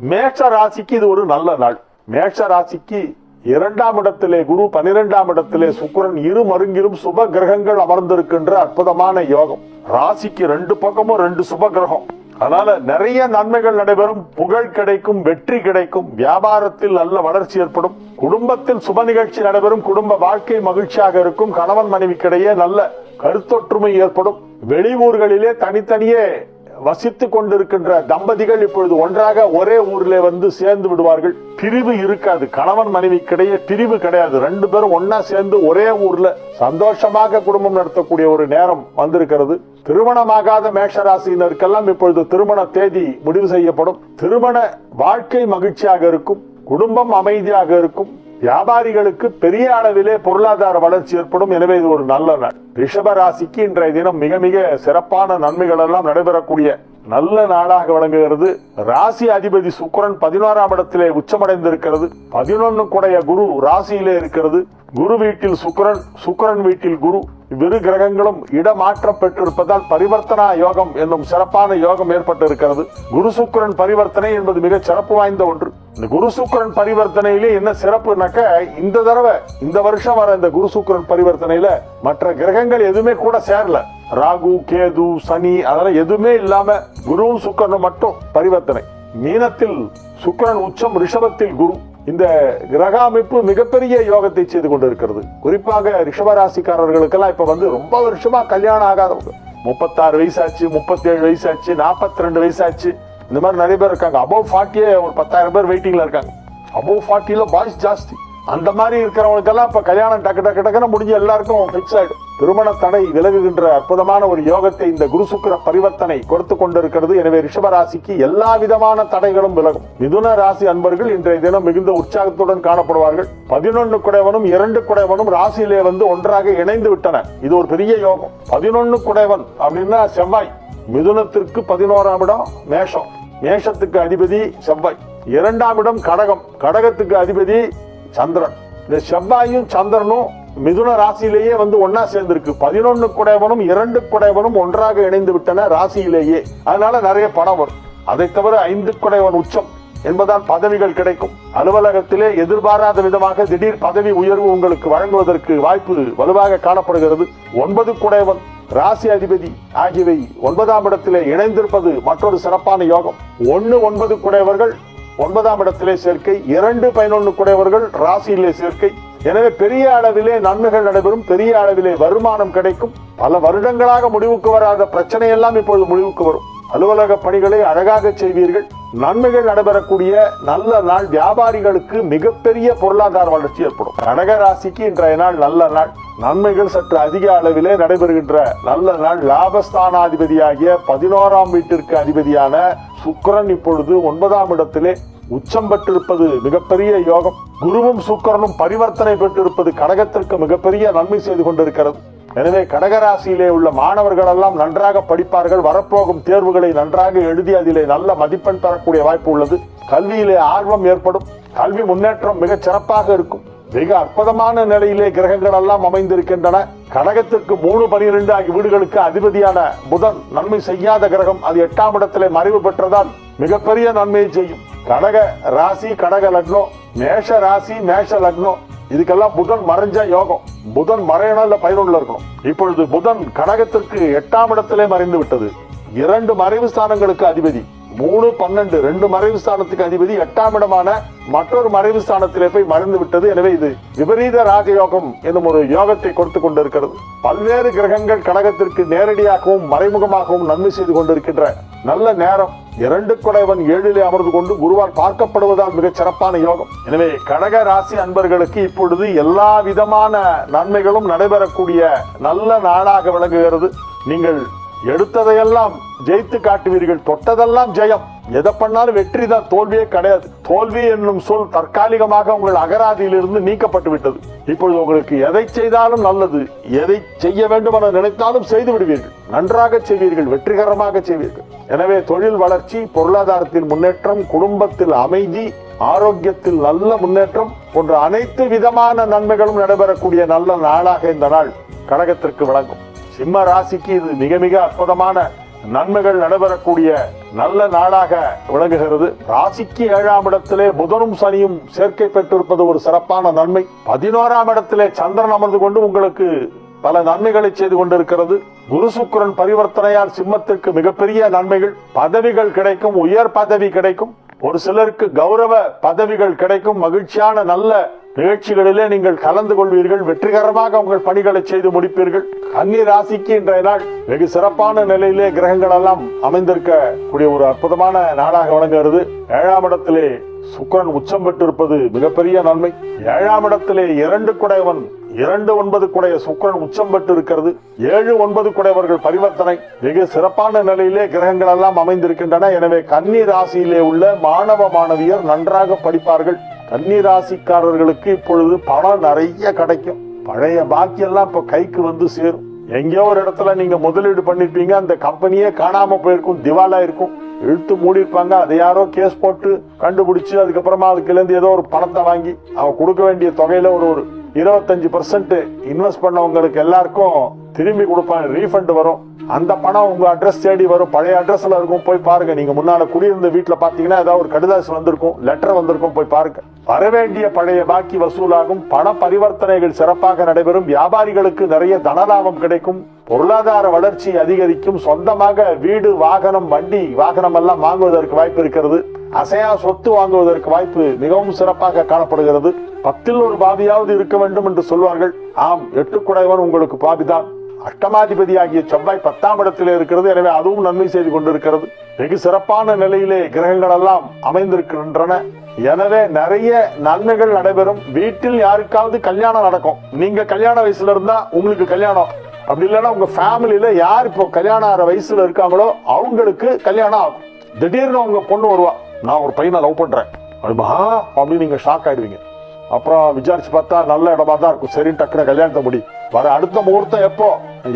மேஷ ராசிக்கு இது ஒரு நல்ல நாள். மேஷ ராசிக்கு இரண்டாம் இடத்திலே குரு பனிரெண்டாம் இடத்திலே சுக்கரன் இரு மருங்கிலும் சுப கிரகங்கள் அமர்ந்திருக்கின்ற அற்புதமான யோகம். ராசிக்கு ரெண்டு பக்கமும் ரெண்டு சுப கிரகம். அதனால நிறைய நன்மைகள் நடைபெறும். புகழ் கிடைக்கும் வெற்றி கிடைக்கும். வியாபாரத்தில் நல்ல வளர்ச்சி ஏற்படும். குடும்பத்தில் சுப நிகழ்ச்சி நடைபெறும். குடும்ப வாழ்க்கை மகிழ்ச்சியாக இருக்கும். கணவன் மனைவிக்கிடையே நல்ல கருத்தொற்றுமை ஏற்படும். வெளியூர்களிலே தனித்தனியே வசித்து கொண்டிருக்கின்ற தம்பதிகள் இப்பொழுது ஒன்றாக ஒரே ஊரில் வந்து சேர்ந்து விடுவார்கள். பிரிவு இருக்காது. கணவன் மனைவிக்கிடையே பிரிவு கிடையாது. ரெண்டு பேரும் ஒன்னா சேர்ந்து ஒரே ஊர்ல சந்தோஷமாக குடும்பம் நடத்தக்கூடிய ஒரு நேரம் வந்திருக்கிறது. திருமணமாகாத மேஷராசியினருக்கெல்லாம் இப்பொழுது திருமண தேதி முடிவு செய்யப்படும். திருமண வாழ்க்கை மகிழ்ச்சியாக இருக்கும். குடும்பம் அமைதியாக இருக்கும். வியாபாரிகளுக்கு பெரிய அளவிலே பொருளாதார வளர்ச்சி ஏற்படும். எனவே இது ஒரு நல்ல நாள் ரிஷப ராசிக்கு இன்றைய தினம் மிக மிக சிறப்பான நன்மைகள் எல்லாம் நடைபெறக்கூடிய நல்ல நாடாக விளங்குகிறது. ராசி அதிபதி சுக்கரன் பதினோராம் இடத்திலே உச்சமடைந்திருக்கிறது. பதினொன்னு குடைய குரு ராசியிலே இருக்கிறது. குரு வீட்டில் சுக்கரன் சுக்கரன் வீட்டில் குரு. இவ்விரு கிரகங்களும் இடமாற்றம் பெற்றிருப்பதால் பரிவர்த்தனா யோகம் என்னும் சிறப்பான யோகம் ஏற்பட்டிருக்கிறது. குரு சுக்கரன் பரிவர்த்தனை என்பது மிக சிறப்பு வாய்ந்த ஒன்று. இந்த குரு சுக்கரன் பரிவர்த்தனையிலே என்ன சிறப்புனாக்க இந்த தடவை இந்த வருஷம் வர இந்த குரு சுக்கரன் பரிவர்த்தனையில மற்ற கிரகங்கள் எதுவுமே கூட சேரல. ராகு கேது சனி அதெல்லாம் எதுவுமே இல்லாம குருவும் சுக்கிரனும் மட்டும் பரிவர்த்தனை. மீனத்தில் சுக்கிரன் உச்சம் ரிஷபத்தில் குரு. இந்த கிரக அமைப்பு மிகப்பெரிய யோகத்தை செய்து கொண்டிருக்கிறது. குறிப்பாக ரிஷபராசிக்காரர்களுக்கெல்லாம் இப்ப வந்து ரொம்ப வருஷமா கல்யாணம் ஆகாதவங்க. முப்பத்தாறு வயசாச்சு முப்பத்தேழு வயசாச்சு நாற்பத்தி ரெண்டு வயசாச்சு. இந்த மாதிரி நிறைய பேர் இருக்காங்க. அபவ் ஃபார்ட்டியே ஒரு பத்தாயிரம் பேர் வெயிட்டிங்ல இருக்காங்க. அபவ் ஃபார்ட்டியில பாய்ஸ் ஜாஸ்தி. அந்த மாதிரி இருக்கிறவங்களுக்கெல்லாம் இப்ப கல்யாணம் டக்கு டக்கு டக்குன்னு முடிஞ்சு எல்லாருக்கும் ஃபிக்ஸ் ஆயிடும். திருமண தடை விலகுகின்ற அற்புதமான ஒரு யோகத்தை இந்த குருசுக்கிர பரிவர்த்தனை கொடுத்து கொண்டிருக்கிறது. எனவே ரிஷபராசிக்கு எல்லா விதமான தடைகளும் விலகும். மிதுன ராசி அன்பர்கள் இன்றைய தினம் மிகுந்த உற்சாகத்துடன் காணப்படுவார்கள். பதினொன்னு குடைவனும் இரண்டு குடைவனும் ராசியிலே வந்து ஒன்றாக இணைந்து விட்டன. இது ஒரு பெரிய யோகம். பதினொன்னு குடைவன் அப்படின்னா செவ்வாய். மிதுனத்திற்கு பதினோராம் இடம் மேஷம். மேஷத்துக்கு அதிபதி செவ்வாய். இரண்டாம் இடம் கடகம். கடகத்துக்கு அதிபதி சந்திரன். இந்த செவ்வாயும் சந்திரனும் மிதுன ராசியிலேயே வந்து ஒன்னா சேர்ந்திருக்கு. பதினொன்னு குடைவனும் இரண்டு குடைவனும் ஒன்றாக இணைந்து விட்டன ராசியிலேயே. அதனால நிறைய பணம் வரும். அதை தவிர ஐந்து குடைவன் உச்சம் என்பதால் பதவிகள் கிடைக்கும். அலுவலகத்திலே எதிர்பாராத விதமாக திடீர் பதவி உயர்வு உங்களுக்கு வழங்குவதற்கு வாய்ப்பு வலுவாக காணப்படுகிறது. ஒன்பது குடைவன் ராசி அதிபதி ஆகியவை ஒன்பதாம் இடத்திலே இணைந்திருப்பது மற்றொரு சிறப்பான யோகம். ஒன்னு ஒன்பது குடையவர்கள் ஒன்பதாம் இடத்திலே சேர்க்கை இரண்டு பதினொன்று குடையவர்கள் ராசியிலே சேர்க்கை எனவே பெரிய அளவிலே நன்மைகள் நடைபெறும் பெரிய அளவிலே வருமானம் கிடைக்கும். பல வருடங்களாக முடிவுக்கு வராத பிரச்சனை எல்லாம் இப்பொழுது முடிவுக்கு வரும். அலுவலக பணிகளை அழகாக செய்வீர்கள். நன்மைகள் நடைபெறக்கூடிய நல்ல நாள் வியாபாரிகளுக்கு மிகப்பெரிய பொருளாதார வளர்ச்சி ஏற்படும். கடக ராசிக்கு இன்றைய நாள் நல்ல நாள். நன்மைகள் சற்று அதிக அளவிலே நடைபெறுகின்ற நல்ல நாள். லாபஸ்தானாதிபதியாகிய பதினோராம் வீட்டிற்கு அதிபதியான சுக்கரன் இப்பொழுது ஒன்பதாம் இடத்திலே உச்சம் பெற்றிருப்பது மிகப்பெரிய யோகம். குருவும் சுக்கரனும் பரிவர்த்தனை பெற்றிருப்பது கடகத்திற்கு மிகப்பெரிய நன்மை செய்து கொண்டிருக்கிறது. எனவே கடகராசியிலே உள்ள மாணவர்கள் எல்லாம் நன்றாக படிப்பார்கள். வரப்போகும் தேர்வுகளை நன்றாக எழுதி அதிலே நல்ல மதிப்பெண் பெறக்கூடிய வாய்ப்பு உள்ளது. கல்வியிலே ஆர்வம் ஏற்படும். கல்வி முன்னேற்றம் மிகச் சிறப்பாக இருக்கும். மிக அற்புதமான நிலையிலே கிரகங்கள் எல்லாம் அமைந்திருக்கின்றன. கடகத்திற்கு மூணு பனிரெண்டு ஆகிய வீடுகளுக்கு அதிபதியான புதன் நன்மை செய்யாத கிரகம் அது எட்டாம் இடத்திலே மறைவு பெற்றதால் மிகப்பெரிய நன்மையை செய்யும். கடக ராசி கடக லக்னம் மேஷ ராசி மேஷ லக்னம் இதுக்கெல்லாம் புதன் மறைஞ்ச யோகம். புதன் மறையணும் இல்ல பதினொன்னுல இருக்கணும். இப்பொழுது புதன் கடகத்திற்கு எட்டாம் இடத்திலே மறைந்து விட்டது இரண்டு மறைவு ஸ்தானங்களுக்கு அதிபதி. மூணு பன்னெண்டு ரெண்டு மறைவு ஸ்தானத்துக்கு அதிபதி எட்டாம் இடமான மற்றொரு மறைவு ஸ்தானத்திலே போய் மறைந்து விட்டது. எனவே இது விபரீத ராஜயோகம் என்னும் ஒரு யோகத்தை கொடுத்து கொண்டிருக்கிறது. பல்வேறு கிரகங்கள் கடகத்திற்கு நேரடியாகவும் மறைமுகமாகவும் நன்மை செய்து கொண்டிருக்கின்ற நல்ல நேரம். இரண்டு குடைவன் ஏழிலே அமர்ந்து கொண்டு குருவால் பார்க்கப்படுவதால் மிகச் சிறப்பான யோகம். எனவே கடக ராசி அன்பர்களுக்கு இப்பொழுது எல்லா விதமான நன்மைகளும் நடைபெறக்கூடிய நல்ல நாளாக விளங்குகிறது. நீங்கள் எடுத்ததையெல்லாம் ஜெயித்து காட்டுவீர்கள். தொட்டதெல்லாம் ஜெயம். எதை பண்ணாலும் வெற்றி தான் தோல்வியே கிடையாது. தோல்வி என்னும் சொல் தற்காலிகமாக உங்கள் அகராதியிலிருந்து நீக்கப்பட்டு விட்டது. இப்பொழுது உங்களுக்கு எதை செய்தாலும் நல்லது. எதை செய்ய வேண்டும் என நினைத்தாலும் செய்து விடுவீர்கள். நன்றாக செய்வீர்கள். வெற்றிகரமாக செய்வீர்கள். எனவே தொழில் வளர்ச்சி பொருளாதாரத்தில் முன்னேற்றம் குடும்பத்தில் அமைதி ஆரோக்கியத்தில் நல்ல முன்னேற்றம் போன்ற அனைத்து விதமான நன்மைகளும் நடைபெறக்கூடிய நல்ல நாளாக இந்த நாள் கழகத்திற்கு வழங்கும் சிம்ம ராசிக்கு இது மிக மிக அற்புதமான நன்மைகள் நடைபெறக்கூடிய நல்ல நாளாக விளங்குகிறது. ராசிக்கு ஏழாம் இடத்திலே புதனும் சனியும் சேர்க்கை பெற்றிருப்பது ஒரு சிறப்பான நன்மை. பதினோராம் இடத்திலே சந்திரன் அமர்ந்து கொண்டு உங்களுக்கு பல நன்மைகளை செய்து கொண்டிருக்கிறது. குரு சுக்கிரன் பரிவர்த்தனையால் சிம்மத்திற்கு மிகப்பெரிய நன்மைகள். பதவிகள் கிடைக்கும் உயர் பதவி கிடைக்கும். ஒரு சிலருக்கு கௌரவ பதவிகள் கிடைக்கும். மகிழ்ச்சியான நல்ல நிகழ்ச்சிகளிலே நீங்கள் கலந்து கொள்வீர்கள் வெற்றிகரமாக உங்கள் பணிகளை செய்து முடிப்பீர்கள். கன்னி ராசிக்கு இன்றைய நாள் வெகு சிறப்பான நிலையிலே கிரகங்கள் எல்லாம் அமைந்திருக்க கூடிய ஒரு அற்புதமான நாளாக வழங்குகிறது ஏழாம் இடத்திலே சுக்கிரன் உச்சம் பெற்றிருப்பது மிகப்பெரிய நன்மை. ஏழாம் இடத்திலே இரண்டு குடையவன் இரண்டு ஒன்பது குடைய சுக்கிரன் உச்சம் பெற்று இருக்கிறது ஏழு ஒன்பது குடையவர்கள் பரிவர்த்தனை. மிக சிறப்பான நிலையிலே கிரகங்கள் எல்லாம் அமைந்திருக்கின்றன. எனவே கன்னி ராசியிலே உள்ள மாணவ மாணவியர் நன்றாக படிப்பார்கள். கன்னிராசிக்காரர்களுக்கு இப்பொழுது பணம் நிறைய கிடைக்கும். பழைய பாக்கியெல்லாம் இப்போ இப்ப கைக்கு வந்து சேரும். எங்கேயோ ஒரு இடத்துல நீங்க முதலீடு பண்ணிருப்பீங்க அந்த கம்பெனியே காணாம போயிருக்கும் திவாலா இருக்கும். இழுத்து மூடிருப்பாங்க அதை யாரோ கேஸ் போட்டு கண்டுபிடிச்சு அதுக்கப்புறமா அதுக்குலேருந்து ஏதோ ஒரு பணத்தை வாங்கி அவன் கொடுக்க வேண்டிய தொகையில ஒரு ஒரு இருபத்தஞ்சு பர்சன்ட் இன்வெஸ்ட் பண்ணவங்களுக்கு எல்லாருக்கும் திரும்பி கொடுப்பாங்க ரீஃபண்ட் வரும். அந்த பணம் உங்க அட்ரஸ் தேடி வரும். பழைய அட்ரஸ்ல இருக்கும் போய் பாருங்க. நீங்க முன்னால குடியிருந்த வீட்டுல பாத்தீங்கன்னா ஏதாவது ஒரு கடிதாசு வந்திருக்கும் லெட்டர் வந்திருக்கும் போய் பாருங்க. வரவேண்டிய பழைய பாக்கி வசூலாகும். பண பரிவர்த்தனைகள் சிறப்பாக நடைபெறும். வியாபாரிகளுக்கு நிறைய தனலாபம் கிடைக்கும். பொருளாதார வளர்ச்சி அதிகரிக்கும். சொந்தமாக வீடு வாகனம் வண்டி வாகனம் எல்லாம் வாங்குவதற்கு வாய்ப்பு இருக்கிறது. அசையா சொத்து வாங்குவதற்கு வாய்ப்பு மிகவும் சிறப்பாக காணப்படுகிறது. பத்தில் ஒரு பாவியாவது இருக்க வேண்டும் என்று சொல்வார்கள். ஆம் எட்டு குடைவன் உங்களுக்கு பாவிதான். அஷ்டமாதிபதியாகிய செவ்வாய் பத்தாம் இடத்தில் இருக்கிறது. எனவே அதுவும் நன்மை செய்து கொண்டிருக்கிறது. வெகு சிறப்பான நிலையிலே கிரகங்கள் எல்லாம் அமைந்திருக்கின்றன. எனவே நிறைய நன்மைகள் நடைபெறும். வீட்டில் யாருக்காவது கல்யாணம் நடக்கும். நீங்க கல்யாண வயசுல இருந்தா உங்களுக்கு கல்யாணம். அப்படி இல்லைன்னா உங்க ஃபேமிலியில யார் இப்போ கல்யாணம் ஆகிற வயசுல இருக்காங்களோ அவங்களுக்கு கல்யாணம் ஆகும். திடீர்னு உங்க பொண்ணு வருவா. நான் ஒரு பையனை லவ் பண்றேன். அப்படிமா அப்படின்னு நீங்க ஷாக் ஆயிடுவீங்க. அப்புறம் விசாரிச்சு பார்த்தா நல்ல இடமா தான் இருக்கும். சரி டக்குனு கல்யாணத்தை முடி. வர அடுத்த முகூர்த்தம் எப்போ?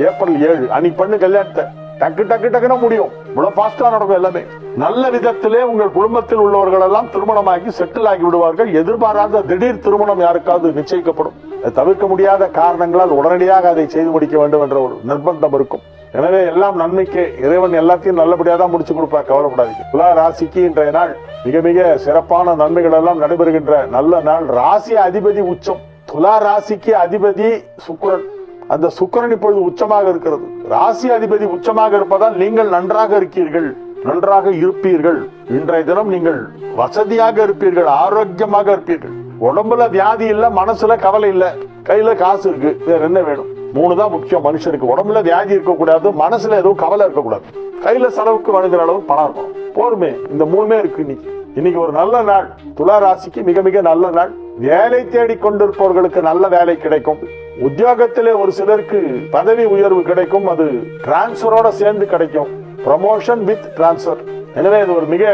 ஏப்ரல் ஏழு. அன்னைக்கு பண்ணு கல்யாணத்தை. டக்கு டக்கு டக்குன்னு முடியும். இவ்வளவு ஃபாஸ்டா நடக்கும் எல்லாமே. நல்ல விதத்திலே உங்கள் குடும்பத்தில் உள்ளவர்கள் எல்லாம் திருமணமாகி செட்டில் ஆகி விடுவார்கள். எதிர்பாராத திடீர் திருமணம் யாருக்காவது நிச்சயிக்கப்படும். தவிர்க்க முடியாத காரணங்களால் உடனடியாக அதை செய்து முடிக்க வேண்டும் என்ற ஒரு நிர்பந்தம் இருக்கும். எனவே எல்லாம் நன்மைக்கு. இறைவன் எல்லாத்தையும் நல்லபடியா தான் முடிச்சு கொடுப்பார். கவலைப்படாதீங்க. துலா ராசிக்கு இன்றைய நாள் மிக மிக சிறப்பான நன்மைகள் எல்லாம் நடைபெறுகின்ற நல்ல நாள். ராசி அதிபதி உச்சம். துலா ராசிக்கு அதிபதி சுக்கரன். அந்த சுக்கரன் இப்பொழுது உச்சமாக இருக்கிறது. ராசி அதிபதி உச்சமாக இருப்பதால் நீங்கள் நன்றாக இருக்கீர்கள். நன்றாக இருப்பீர்கள். இன்றைய தினம் நீங்கள் வசதியாக இருப்பீர்கள். ஆரோக்கியமாக இருப்பீர்கள். உடம்புல வியாதி இல்ல மனசுல கவலை இல்ல. கையில காசு இருக்கு. வேற என்ன வேணும்? மூணு தான் முக்கியம். மனுஷனுக்கு உடம்புல வியாதி இருக்கக்கூடாது. மனசுல எதுவும் கவலை இருக்கக்கூடாது. கையில செலவுக்கு வணங்குற அளவு பணம் இருக்கும். போருமே. இந்த மூணுமே இருக்கு இன்னைக்கு. இன்னைக்கு ஒரு நல்ல நாள். துலா ராசிக்கு மிக மிக நல்ல நாள். வேலை தேடி கொண்டிருப்பவர்களுக்கு நல்ல வேலை கிடைக்கும். உத்தியோகத்திலே ஒரு சிலருக்கு பதவி உயர்வு கிடைக்கும். அது டிரான்ஸ்பரோட சேர்ந்து கிடைக்கும். ப்ரமோஷன் வித் டிரான்ஸ்பர் எனவே இது ஒரு மிக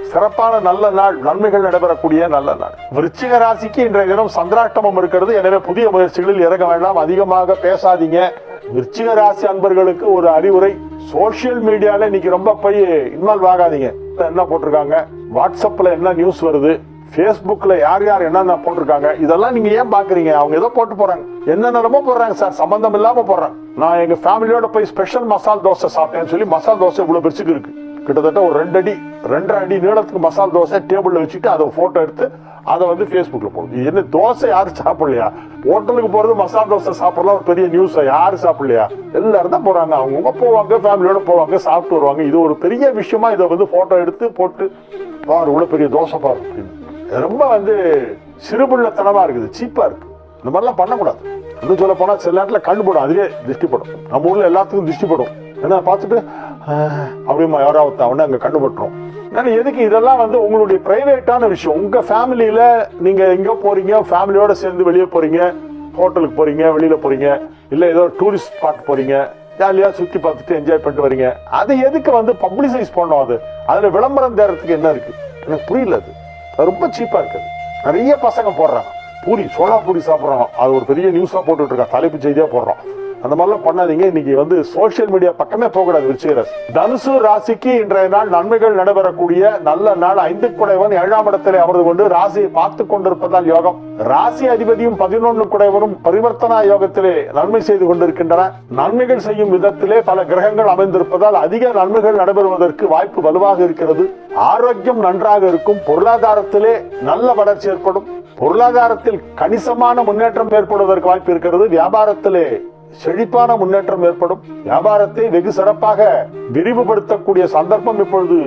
சிறப்பான நல்ல நாள். நன்மைகள் நடைபெறக்கூடிய நல்ல நாள். விருச்சிக ராசிக்கு இன்றைய தினம் சந்திராஷ்டமம் இருக்கிறது. எனவே புதிய முயற்சிகளில் இறங்க வேண்டாம். அதிகமாக பேசாதீங்க. விருச்சிக ராசி அன்பர்களுக்கு ஒரு அறிவுரை. சோசியல் மீடியால இன்னைக்கு ரொம்ப போய் இன்வால்வ் ஆகாதீங்க. என்ன போட்டிருக்காங்க? வாட்ஸ்அப்ல என்ன நியூஸ் வருது? ஃபேஸ்புக்கில் யார் யார் என்னென்ன போட்டிருக்காங்க இதெல்லாம் நீங்கள் ஏன் பார்க்குறீங்க அவங்க ஏதோ போட்டு போகிறாங்க என்ன நிலமோ போடுறாங்க சார் சம்மந்தம் இல்லாமல் போடுறாங்க. நான் எங்கள் ஃபேமிலியோட போய் ஸ்பெஷல் மசால் தோசை சாப்பிட்டேன்னு சொல்லி மசால் தோசை இவ்வளோ பெருசுக்கு இருக்கு. கிட்டத்தட்ட ஒரு ரெண்டு அடி ரெண்டரை அடி நீளத்துக்கு மசால் தோசை டேபிளில் வச்சுட்டு அதை ஃபோட்டோ எடுத்து அதை வந்து ஃபேஸ்புக்கில் போடுது என்ன தோசை யாரும் சாப்பிடலையா? ஹோட்டலுக்கு போகிறது மசால் தோசை சாப்பிடலாம் ஒரு பெரிய நியூஸ் யாரும் சாப்பிடலையா? எல்லாரும் தான் போகிறாங்க அவங்கவுங்க போவாங்க ஃபேமிலியோட போவாங்க சாப்பிட்டு வருவாங்க. இது ஒரு பெரிய விஷயமா இதை வந்து ஃபோட்டோ எடுத்து போட்டு பாரு இவ்வளோ பெரிய தோசை பாரு அப்படின்னு. ரொம்ப வந்து சிறுபுள்ளத்தனமாக இருக்குது சீப்பாக இருக்குது இந்த மாதிரிலாம் பண்ணக்கூடாது. இன்னும் சொல்ல போனால் சில நேரத்தில் கண்ணு போடும் அதுவே திருஷ்டி படும். நம்ம ஊரில் எல்லாத்துக்கும் திருஷ்டி படும். ஏன்னா பார்த்துட்டு அப்படிமா யாராவது ஒருத்தவனே அங்கே கண்டு பட்டுரும். ஏன்னா எதுக்கு இதெல்லாம் வந்து உங்களுடைய ப்ரைவேட்டான விஷயம். உங்கள் ஃபேமிலியில் நீங்கள் எங்கே போகிறீங்க ஃபேமிலியோடு சேர்ந்து வெளியே போகிறீங்க ஹோட்டலுக்கு போகிறீங்க வெளியில் போகிறீங்க இல்லை ஏதோ டூரிஸ்ட் ஸ்பாட் போகிறீங்க ஜாலியாக சுற்றி பார்த்துட்டு என்ஜாய் பண்ணிட்டு வரீங்க. அது எதுக்கு வந்து பப்ளிசைஸ் பண்ணோம் அது? அதில் விளம்பரம் தேர்றதுக்கு என்ன இருக்குது எனக்கு புரியல அது. ரொம்ப சீப்பா இருக்குது. நிறைய பசங்க போடுறாங்க. பூரி சோளா பூரி சாப்பிடுறோம் அது ஒரு பெரிய நியூஸா போட்டுட்டு இருக்கான் தலைப்பு செய்தியாக போடுறோம் அந்த மாதிரிலாம் பண்ணாதீங்க. இன்னைக்கு வந்து சோசியல் மீடியா பக்கமே போகக்கூடாது விருச்சிக தனுசு ராசிக்கு இன்றைய நாள் நன்மைகள் நடைபெறக்கூடிய நல்ல நாள். ஐந்து குடைவன் ஏழாம் இடத்திலே அமர்ந்து கொண்டு ராசியை பார்த்து கொண்டிருப்பதால் யோகம். ராசி அதிபதியும் பதினொன்று குடைவனும் பரிவர்த்தனா யோகத்திலே நன்மை செய்து கொண்டிருக்கின்றன. நன்மைகள் செய்யும் விதத்திலே பல கிரகங்கள் அமைந்திருப்பதால் அதிக நன்மைகள் நடைபெறுவதற்கு வாய்ப்பு வலுவாக இருக்கிறது. ஆரோக்கியம் நன்றாக இருக்கும். பொருளாதாரத்திலே நல்ல வளர்ச்சி ஏற்படும். பொருளாதாரத்தில் கணிசமான முன்னேற்றம் ஏற்படுவதற்கு வாய்ப்பு இருக்கிறது. வியாபாரத்திலே செழிப்பான முன்னேற்றம் ஏற்படும். வியாபாரத்தை வெகு சிறப்பாக விரிவுபடுத்தக்கூடிய சந்தர்ப்பம் இப்பொழுது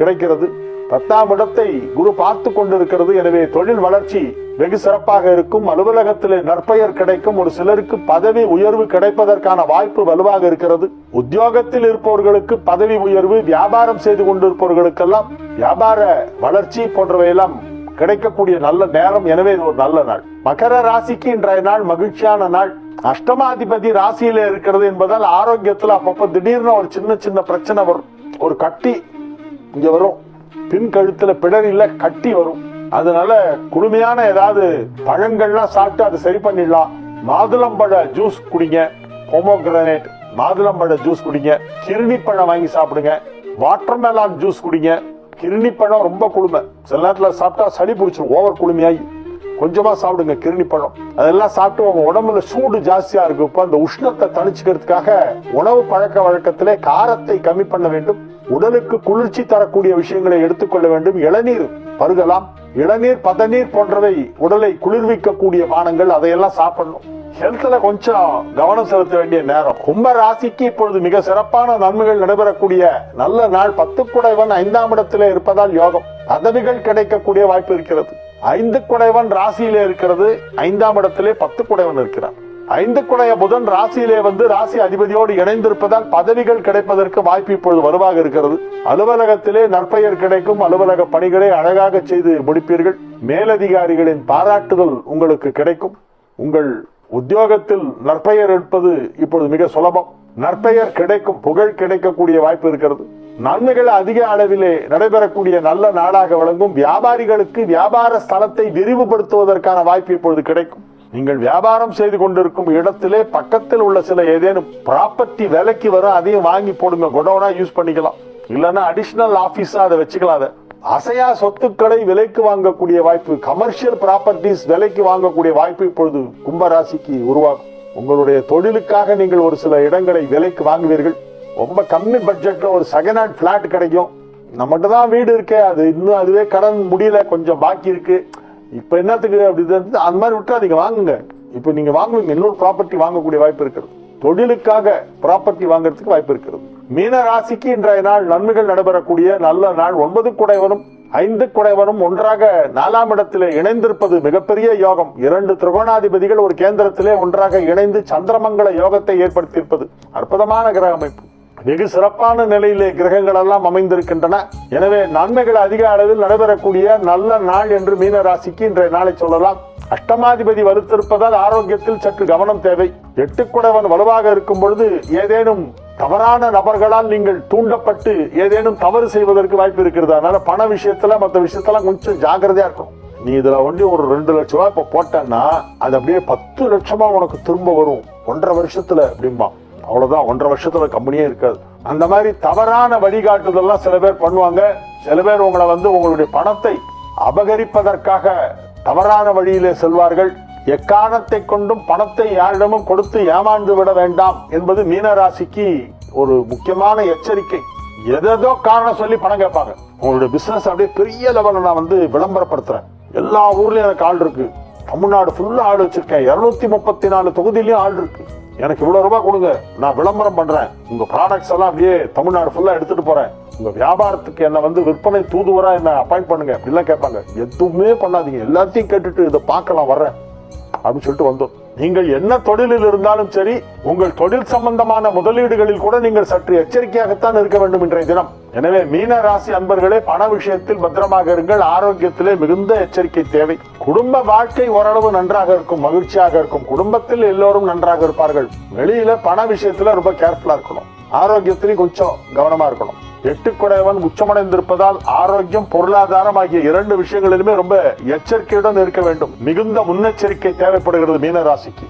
கிடைக்கிறது. பத்தாம் இடத்தை குரு பார்த்து கொண்டிருக்கிறது. எனவே தொழில் வளர்ச்சி வெகு சிறப்பாக இருக்கும். அலுவலகத்திலே நற்பெயர் கிடைக்கும். ஒரு சிலருக்கு பதவி உயர்வு கிடைப்பதற்கான வாய்ப்பு வலுவாக இருக்கிறது. உத்தியோகத்தில் இருப்பவர்களுக்கு பதவி உயர்வு வியாபாரம் செய்து கொண்டிருப்பவர்களுக்கெல்லாம் வியாபார வளர்ச்சி போன்றவையெல்லாம் கிடைக்கக்கூடிய நல்ல நேரம். எனவே இது ஒரு நல்ல நாள். மகர ராசிக்கு இன்றைய நாள் மகிழ்ச்சியான நாள். அஷ்டமாதிபதி ராசியில இருக்கிறது என்பதால் ஆரோக்கியத்துல அப்பப்ப திடீர்னு ஒரு சின்ன சின்ன பிரச்சனை வரும். ஒரு கட்டி இங்க வரும். பின் கழுத்துல பிடரில கட்டி வரும். அதனால குளுமையான ஏதாவது பழங்கள்லாம் சாப்பிட்டு அதை சரி பண்ணிடலாம். மாதுளம்பழ ஜூஸ் குடிங்க. ஹோமோகிரனேட் மாதுளம்பழ ஜூஸ் குடிங்க. கிருணி பழம் வாங்கி சாப்பிடுங்க. வாட்டர்மெலான் ஜூஸ் குடிங்க. கிருணி பழம் ரொம்ப குளுமை. சில நேரத்துல சாப்பிட்டா சளி பிடிச்சிரும். ஓவர் குளுமையாகி. கொஞ்சமாக சாப்பிடுங்க கிருணி பழம். அதெல்லாம் சாப்பிட்டு உங்க உடம்புல சூடு ஜாஸ்தியா இருக்கும் இப்போ அந்த உஷ்ணத்தை தணிச்சுக்கிறதுக்காக உணவு பழக்க வழக்கத்திலே காரத்தை கம்மி பண்ண வேண்டும். உடலுக்கு குளிர்ச்சி தரக்கூடிய விஷயங்களை எடுத்துக்கொள்ள வேண்டும். இளநீர் பருகலாம். இளநீர் பதநீர் போன்றவை உடலை குளிர்விக்கக்கூடிய பானங்கள் அதையெல்லாம் சாப்பிடணும். ஹெல்த்ல கொஞ்சம் கவனம் செலுத்த வேண்டிய நேரம். கும்ப ராசிக்கு இப்பொழுது மிக சிறப்பான நன்மைகள் நடைபெறக்கூடிய நல்ல நாள். பத்து குடைவன் ஐந்தாம் இடத்துல இருப்பதால் யோகம். பதவிகள் கிடைக்கக்கூடிய வாய்ப்பு இருக்கிறது. ஐந்து குடைவன் ராசியிலே இருக்கிறது ஐந்தாம் இடத்திலே பத்து குடைவன் இருக்கிறார் ஐந்து குடைய புதன் ராசியிலே வந்து ராசி அதிபதியோடு இணைந்திருப்பதால் பதவிகள் கிடைப்பதற்கு வாய்ப்பு இப்பொழுது வருவாக இருக்கிறது. அலுவலகத்திலே நற்பெயர் கிடைக்கும் அலுவலக பணிகளை அழகாக செய்து முடிப்பீர்கள். மேலதிகாரிகளின் பாராட்டுதல் உங்களுக்கு கிடைக்கும். உங்கள் உத்தியோகத்தில் நற்பெயர் எடுப்பது இப்பொழுது மிக சுலபம். நற்பெயர் கிடைக்கும் புகழ் கிடைக்கக்கூடிய வாய்ப்பு இருக்கிறது. நன்மைகள் அதிக அளவிலே நடைபெறக்கூடிய நல்ல நாடாக வழங்கும் வியாபாரிகளுக்கு வியாபார ஸ்தலத்தை விரிவுபடுத்துவதற்கான வாய்ப்பு இப்பொழுது கிடைக்கும். நீங்கள் வியாபாரம் செய்து கொண்டிருக்கும் இடத்திலே பக்கத்தில் உள்ள சில ஏதேனும் ப்ராப்பர்ட்டி விலைக்கு வரும் அதையும் வாங்கி போடுங்க. குடோனா யூஸ் பண்ணிக்கலாம். இல்லைன்னா அடிஷனல் ஆஃபீஸா அதை வச்சுக்கலாம். அதை அசையா சொத்துக்களை விலைக்கு வாங்கக்கூடிய வாய்ப்பு கமர்ஷியல் ப்ராப்பர்ட்டிஸ் விலைக்கு வாங்கக்கூடிய வாய்ப்பு இப்பொழுது கும்பராசிக்கு உருவாகும். உங்களுடைய தொழிலுக்காக நீங்கள் ஒரு சில இடங்களை விலைக்கு வாங்குவீர்கள். ரொம்ப கம்மி பட்ஜெட்ல ஒரு செகண்ட் ஹேண்ட் பிளாட் கிடைக்கும். நம்மகிட்ட தான் வீடு இருக்கே அது இன்னும் அதுவே கடன் முடியல கொஞ்சம் பாக்கி இருக்கு. இப்ப என்னத்துக்கு அப்படி இது வந்து அந்த மாதிரி விட்டுறாதீங்க வாங்குங்க. இப்ப நீங்க வாங்குவீங்க இன்னொரு ப்ராப்பர்ட்டி வாங்கக்கூடிய வாய்ப்பு இருக்கிறது. தொழிலுக்காக ப்ராப்பர்ட்டி வாங்குறதுக்கு வாய்ப்பு இருக்கிறது. மீன ராசிக்கு இன்றைய நாள் நன்மைகள் நடைபெறக்கூடிய நல்ல நாள். ஒன்பது குடைவரும் ஐந்து குடைவரும் ஒன்றாக நாலாம் இடத்திலே இணைந்திருப்பது மிகப்பெரிய யோகம். இரண்டு திரிகோணாதிபதிகள் ஒரு கேந்திரத்திலே ஒன்றாக இணைந்து சந்திரமங்கல யோகத்தை ஏற்படுத்தியிருப்பது அற்புதமான கிரக அமைப்பு வெகு சிறப்பான நிலையிலே கிரகங்கள் எல்லாம் அமைந்திருக்கின்றன. எனவே நன்மைகள் அதிக அளவில் நடைபெறக்கூடிய நல்ல நாள் என்று மீன ராசிக்கு இன்றைய நாளை சொல்லலாம். அஷ்டமாதிபதி வலுத்திருப்பதால் ஆரோக்கியத்தில் சற்று கவனம் தேவை. எட்டுக்குடவன் வலுவாக இருக்கும் பொழுது ஏதேனும் தவறான நபர்களால் நீங்கள் தூண்டப்பட்டு ஏதேனும் தவறு செய்வதற்கு வாய்ப்பு இருக்கிறது. அதனால பண விஷயத்துல மற்ற விஷயத்தெல்லாம் கொஞ்சம் ஜாக்கிரதையா இருக்கும் நீ இதுல வந்து ஒரு ரெண்டு லட்ச ரூபாய் இப்ப போட்டேன்னா அது அப்படியே பத்து லட்சமா உனக்கு திரும்ப வரும். ஒன்றரை வருஷத்துல அப்படிம்பா அவ்வளவுதான் ஒன்றரை வருஷத்துல கம்பெனியே இருக்காது. அந்த மாதிரி தவறான வழிகாட்டுதல்லாம் சில பேர் பண்ணுவாங்க. சில பேர் உங்களை வந்து உங்களுடைய பணத்தை அபகரிப்பதற்காக தவறான வழியிலே செல்வார்கள். எக்காரணத்தை கொண்டும் பணத்தை யாரிடமும் கொடுத்து ஏமாந்து விட வேண்டாம் என்பது மீனராசிக்கு ஒரு முக்கியமான எச்சரிக்கை. எதோ காரணம் சொல்லி பணம் கேட்பாங்க. உங்களுடைய பிசினஸ் அப்படியே பெரிய லெவலில் நான் வந்து விளம்பரப்படுத்துறேன். எல்லா ஊர்லயும் எனக்கு ஆள் இருக்கு. தமிழ்நாடு ஃபுல்லா ஆள் வச்சிருக்கேன். இருநூத்தி முப்பத்தி நாலு தொகுதியிலயும் ஆள் இருக்கு. எனக்கு இவ்வளவு ரூபாய் கொடுங்க. நான் விளம்பரம் பண்றேன். உங்க ப்ராடக்ட்ஸ் எல்லாம் அப்படியே தமிழ்நாடு ஃபுல்லா எடுத்துட்டு போறேன். உங்க வியாபாரத்துக்கு என்ன வந்து விற்பனை தூதுவரா என்ன அப்பாயிண்ட் பண்ணுங்க. அப்படிலாம் கேட்பாங்க. எதுவுமே பண்ணாதீங்க. எல்லாத்தையும் கேட்டுட்டு இதை பார்க்கலாம் வர்றேன். அப்படின்னு சொல்லிட்டு வந்தோம். நீங்கள் என்ன தொழிலில் இருந்தாலும் சரி உங்கள் தொழில் சம்பந்தமான முதலீடுகளில் கூட நீங்கள் சற்று எச்சரிக்கையாகத்தான் இருக்க வேண்டும் இன்றைய தினம். எனவே மீன ராசி அன்பர்களே பண விஷயத்தில் பத்திரமாக இருங்கள். ஆரோக்கியத்திலே மிகுந்த எச்சரிக்கை தேவை. குடும்ப வாழ்க்கை ஓரளவு நன்றாக இருக்கும் மகிழ்ச்சியாக இருக்கும். குடும்பத்தில் எல்லோரும் நன்றாக இருப்பார்கள். வெளியில பண விஷயத்துல ரொம்ப கேர்ஃபுல்லா இருக்கணும். ஆரோக்கியத்திலையும் கொஞ்சம் கவனமா இருக்கணும். எட்டுக்குடையவன் உச்சமடைந்திருப்பதால் ஆரோக்கியம் பொருளாதாரம் ஆகிய இரண்டு விஷயங்களிலுமே ரொம்ப எச்சரிக்கையுடன் இருக்க வேண்டும். மிகுந்த முன்னெச்சரிக்கை தேவைப்படுகிறது மீனராசிக்கு.